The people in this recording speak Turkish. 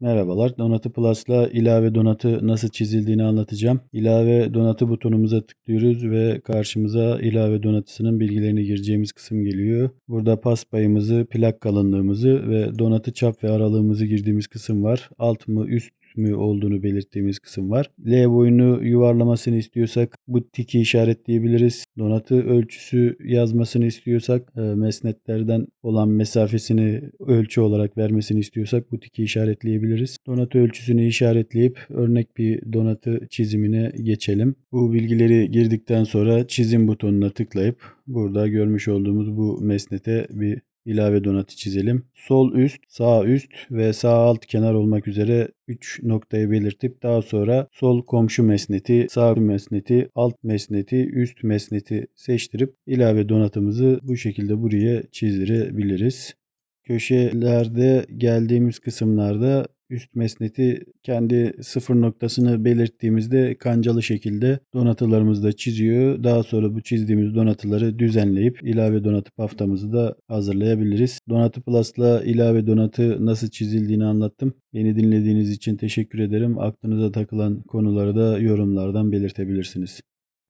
Merhabalar. Donatı Plus'la ilave donatı nasıl çizildiğini anlatacağım. İlave donatı butonumuza tıklıyoruz ve karşımıza ilave donatısının bilgilerini gireceğimiz kısım geliyor. Burada pas payımızı, plak kalınlığımızı ve donatı çap ve aralığımızı girdiğimiz kısım var. Alt mı üst mü olduğunu belirttiğimiz kısım var. L boyunu yuvarlamasını istiyorsak bu tiki işaretleyebiliriz. Donatı ölçüsü yazmasını istiyorsak e, mesnetlerden olan mesafesini ölçü olarak vermesini istiyorsak bu tiki işaretleyebiliriz. Donatı ölçüsünü işaretleyip örnek bir donatı çizimine geçelim. Bu bilgileri girdikten sonra çizim butonuna tıklayıp burada görmüş olduğumuz bu mesnete bir ilave donatı çizelim. Sol üst, sağ üst ve sağ alt kenar olmak üzere 3 noktayı belirtip daha sonra sol komşu mesneti, sağ mesneti, alt mesneti, üst mesneti seçtirip ilave donatımızı bu şekilde buraya çizdirebiliriz. Köşelerde geldiğimiz kısımlarda üst mesneti kendi sıfır noktasını belirttiğimizde kancalı şekilde donatılarımızı da çiziyor. Daha sonra bu çizdiğimiz donatıları düzenleyip ilave donatı haftamızı da hazırlayabiliriz. Donatı Plus'la ilave donatı nasıl çizildiğini anlattım. Beni dinlediğiniz için teşekkür ederim. Aklınıza takılan konuları da yorumlardan belirtebilirsiniz.